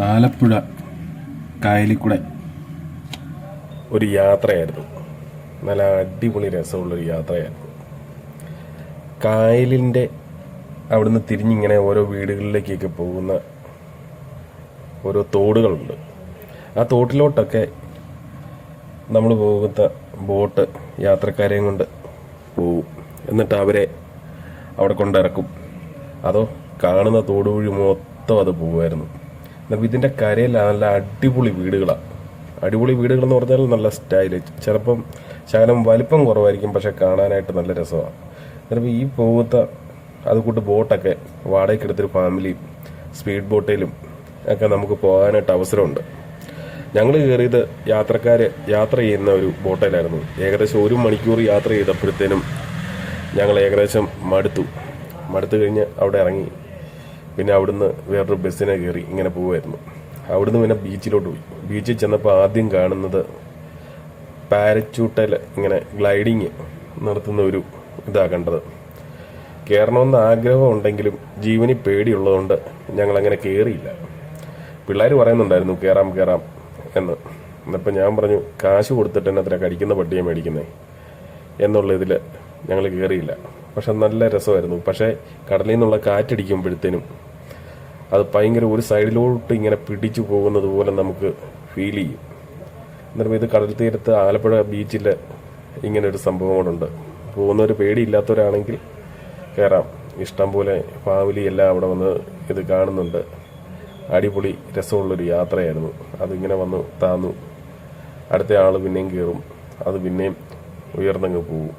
ആലപ്പുഴ കായലിക്കുട ഒരു യാത്രയായിരുന്നു. നല്ല അടിപൊളി രസമുള്ളൊരു യാത്രയായിരുന്നു. കായലിന്റെ അവിടുന്ന് തിരിഞ്ഞിങ്ങനെ ഓരോ വീടുകളിലേക്കൊക്കെ പോകുന്ന ഓരോ തോടുകളുണ്ട്. ആ തോട്ടിലോട്ടൊക്കെ നമ്മൾ പോകുന്ന ബോട്ട് യാത്രക്കാരെയും കൊണ്ട് പോവും. എന്നിട്ട് അവരെ അവിടെ കൊണ്ടിറക്കും. അതോ കാണുന്ന തോടുവഴി മൊത്തം അത് പോകുമായിരുന്നു എന്നാൽ ഇതിന്റെ കരയിൽ നല്ല അടിപൊളി വീടുകളാണ് അടിപൊളി വീടുകൾ എന്ന് പറഞ്ഞാൽ നല്ല സ്റ്റൈൽ. ചിലപ്പം ശകലം വലിപ്പം കുറവായിരിക്കും പക്ഷെ കാണാനായിട്ട് നല്ല രസമാണ് ചിലപ്പോൾ ഈ പോകുന്ന അതുകൂട്ട് ബോട്ടൊക്കെ വാടകയ്ക്ക് എടുത്തൊരു ഫാമിലിയും സ്പീഡ് ബോട്ടിലും ഒക്കെ നമുക്ക് പോകാനായിട്ട് അവസരമുണ്ട്. ഞങ്ങൾ കയറിയത് യാത്രക്കാർ യാത്ര ചെയ്യുന്ന ഒരു ബോട്ടിലായിരുന്നു ഏകദേശം ഒരു മണിക്കൂർ യാത്ര ചെയ്തപ്പോഴത്തേനും ഞങ്ങൾ ഏകദേശം മടുത്തു. മടുത്തു കഴിഞ്ഞ് അവിടെ ഇറങ്ങി. പിന്നെ അവിടുന്ന് വേറൊരു ബസ്സിനെ കയറി ഇങ്ങനെ പോവായിരുന്നു അവിടുന്ന് പിന്നെ ബീച്ചിലോട്ട് പോയി. ബീച്ചിൽ ചെന്നപ്പോൾ ആദ്യം കാണുന്നത് പാരച്ചൂട്ടൽ ഇങ്ങനെ ഗ്ലൈഡിങ് നടത്തുന്ന ഒരു ഇതാ കണ്ടത്. കയറണമെന്ന് ആഗ്രഹം ഉണ്ടെങ്കിലും ജീവനി പേടിയുള്ളതുകൊണ്ട് ഞങ്ങളങ്ങനെ കയറിയില്ല പിള്ളേർ പറയുന്നുണ്ടായിരുന്നു കയറാം കയറാം എന്ന്. എന്നപ്പോൾ ഞാൻ പറഞ്ഞു കാശ് കൊടുത്തിട്ട് തന്നെ അത്ര കടിക്കുന്ന പട്ടിയെ മേടിക്കുന്നേ എന്നുള്ള ഇതിൽ ഞങ്ങൾ കയറിയില്ല പക്ഷെ നല്ല രസമായിരുന്നു. പക്ഷേ കടലിൽ നിന്നുള്ള കാറ്റടിക്കുമ്പോഴത്തേനും അത് ഭയങ്കര ഒരു സൈഡിലോട്ട് ഇങ്ങനെ പിടിച്ചു പോകുന്നത് പോലെ നമുക്ക് ഫീൽ ചെയ്യും. എന്നിട്ട് ഇത് കടൽ തീരത്ത് ആലപ്പുഴ ബീച്ചിൽ ഇങ്ങനെ ഒരു സംഭവം കൂടുണ്ട് പോകുന്നവർ പേടിയില്ലാത്തവരാണെങ്കിൽ കയറാം ഇഷ്ടം പോലെ ഫാമിലി എല്ലാം അവിടെ വന്ന് ഇത് കാണുന്നുണ്ട്. അടിപൊളി രസമുള്ളൊരു യാത്രയായിരുന്നു. അതിങ്ങനെ വന്ന് താന്നു. അടുത്ത ആൾ പിന്നെയും കയറും അത് പിന്നെയും ഉയർന്നങ്ങ് പോകും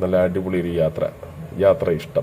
നല്ല അടിപൊളി ഒരു യാത്ര. യാത്ര ഇഷ്ടം.